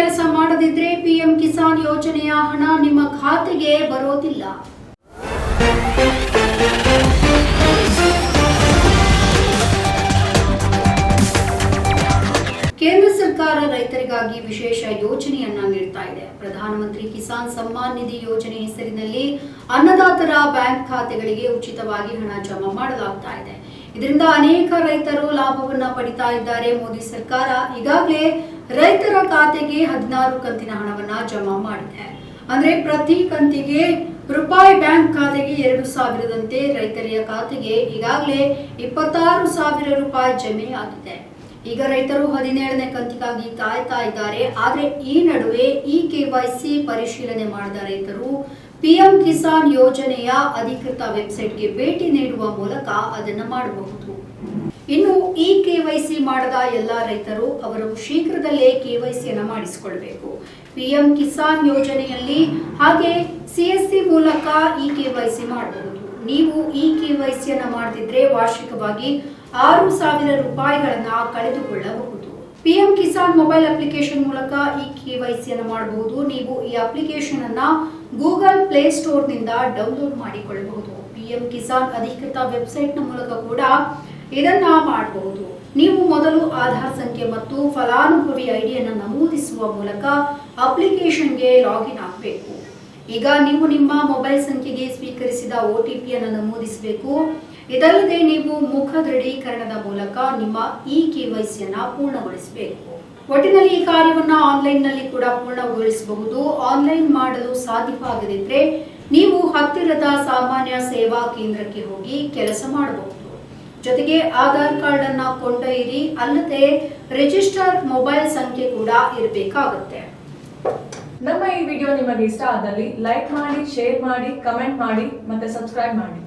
ಕೆಲಸ ಮಾಡದಿದ್ರೆ ಪಿಎಂ ಕಿಸಾನ್ ಯೋಜನೆಯ ಹಣ ನಿಮ್ಮ ಖಾತೆಗೆ ಬರೋದಿಲ್ಲ. ಕೇಂದ್ರ ಸರ್ಕಾರ ರೈತರಿಗಾಗಿ ವಿಶೇಷ ಯೋಜನೆಯನ್ನ ನೀಡ್ತಾ ಇದೆ. ಪ್ರಧಾನಮಂತ್ರಿ ಕಿಸಾನ್ ಸಮ್ಮಾನ್ ನಿಧಿ ಯೋಜನೆ ಹೆಸರಿನಲ್ಲಿ ಅನ್ನದಾತರ ಬ್ಯಾಂಕ್ ಖಾತೆಗಳಿಗೆ ಉಚಿತವಾಗಿ ಹಣ ಜಮಾ ಮಾಡಲಾಗ್ತಾ ಇದೆ. ಇದರಿಂದ ಅನೇಕ ರೈತರು ಲಾಭವನ್ನ ಪಡಿತಾ ಇದ್ದಾರೆ. ಮೋದಿ ಸರ್ಕಾರ ಈಗಾಗಲೇ ರೈತರ ಖಾತೆಗೆ ಹದಿನಾರು ಕಂತಿನ ಹಣವನ್ನ ಜಮಾ ಮಾಡಿದೆ. ಅಂದ್ರೆ ಪ್ರತಿ ಕಂತಿಗೆ ರೂಪಾಯಿ ಬ್ಯಾಂಕ್ ಖಾತೆಗೆ ಎರಡು ಸಾವಿರದಂತೆ ರೈತರ ಖಾತೆಗೆ ಈಗಾಗಲೇ ಇಪ್ಪತ್ತಾರು ಸಾವಿರ ರೂಪಾಯಿ ಜಮೆ ಆಗಿದೆ. ಈಗ ರೈತರು ಹದಿನೇಳನೇ ಕಂತಿಗಾಗಿ ಕಾಯ್ತಾ ಇದ್ದಾರೆ. ಆದ್ರೆ ಈ ನಡುವೆ ಇ ಕೆವೈಸಿ ಪರಿಶೀಲನೆ ಮಾಡಿದ ರೈತರು ಪಿಎಂ ಕಿಸಾನ್ ಯೋಜನೆಯ ಅಧಿಕೃತ ವೆಬ್ಸೈಟ್ಗೆ ಭೇಟಿ ನೀಡುವ ಮೂಲಕ ಅದನ್ನು ಮಾಡಬಹುದು. ಇನ್ನು ಈ ಸಿ ಮಾಡದ ಎಲ್ಲ ರೈತರು ಅವರು ಶೀಘ್ರದಲ್ಲೇ ಕೆವೈಸಿಯನ್ನು ಮಾಡಿಸಿಕೊಳ್ಬೇಕು. ಪಿಎಂ ಕಿಸಾನ್ ಯೋಜನೆಯಲ್ಲಿ ಹಾಗೆ ಸಿಎಸ್ಸಿ ಮೂಲಕ ಈ ಸಿ ಮಾಡಬಹುದು. ನೀವು ಈ ಸಿಯನ್ನು ಮಾಡದಿದ್ರೆ ವಾರ್ಷಿಕವಾಗಿ ಆರು ಸಾವಿರ ರೂಪಾಯಿಗಳನ್ನ ಕಳೆದುಕೊಳ್ಳಬಹುದು. ಪಿಎಂ ಕಿಸಾನ್ ಮೊಬೈಲ್ ಅಪ್ಲಿಕೇಶನ್ ಮೂಲಕ ಈ ಕೆವೈಸಿಯನ್ನು ಮಾಡಬಹುದು. ನೀವು ಈ ಅಪ್ಲಿಕೇಶನ್ ಅನ್ನ ಗೂಗಲ್ ಪ್ಲೇ ಸ್ಟೋರ್ನಿಂದ ಡೌನ್ಲೋಡ್ ಮಾಡಿಕೊಳ್ಳಬಹುದು. ಪಿಎಂ ಕಿಸಾನ್ ಅಧಿಕೃತ ವೆಬ್ಸೈಟ್ನ ಮೂಲಕ ಕೂಡ ಇದನ್ನ ಮಾಡಬಹುದು. ನೀವು ಮೊದಲು ಆಧಾರ್ ಸಂಖ್ಯೆ ಮತ್ತು ಫಲಾನುಭವಿ ಐಡಿಯನ್ನು ನಮೂದಿಸುವ ಮೂಲಕ ಅಪ್ಲಿಕೇಶನ್ಗೆ ಲಾಗಿನ್ ಆಗಬೇಕು. ಈಗ ನೀವು ನಿಮ್ಮ ಮೊಬೈಲ್ ಸಂಖ್ಯೆಗೆ ಸ್ವೀಕರಿಸಿದ ಒ ಟಿ ಪಿಯನ್ನು ನಮೂದಿಸಬೇಕು. ಇದಲ್ಲದೆ ನೀವು ಮುಖ ದೃಢೀಕರಣದ ಮೂಲಕ ನಿಮ್ಮ ಇ ಕೆ ವೈಸಿಯನ್ನು ಪೂರ್ಣಗೊಳಿಸಬೇಕು. ಒಟ್ಟಿನಲ್ಲಿ ಈ ಕಾರ್ಯವನ್ನು ಆನ್ಲೈನ್ನಲ್ಲಿ ಕೂಡ ಪೂರ್ಣಗೊಳಿಸಬಹುದು. ಆನ್ಲೈನ್ ಮಾಡಲು ಸಾಧ್ಯವಾಗದಿದ್ದರೆ ನೀವು ಹತ್ತಿರದ ಸಾಮಾನ್ಯ ಸೇವಾ ಕೇಂದ್ರಕ್ಕೆ ಹೋಗಿ ಕೆಲಸ ಮಾಡಬಹುದು. ಜೊತೆಗೆ ಆಧಾರ್ ಕಾರ್ಡ್ ಅನ್ನ ಕೊಂಡೊಯ್ಯಿರಿ, ಅಲ್ಲದೆ ರಿಜಿಸ್ಟರ್ ಮೊಬೈಲ್ ಸಂಖ್ಯೆ ಕೂಡ ಇರಬೇಕಾಗುತ್ತೆ. ನಮ್ಮ ಈ ವಿಡಿಯೋ ನಿಮಗೆ ಇಷ್ಟ ಆದಲ್ಲಿ ಲೈಕ್ ಮಾಡಿ, ಶೇರ್ ಮಾಡಿ, ಕಮೆಂಟ್ ಮಾಡಿ ಮತ್ತೆ ಸಬ್ಸ್ಕ್ರೈಬ್ ಮಾಡಿ.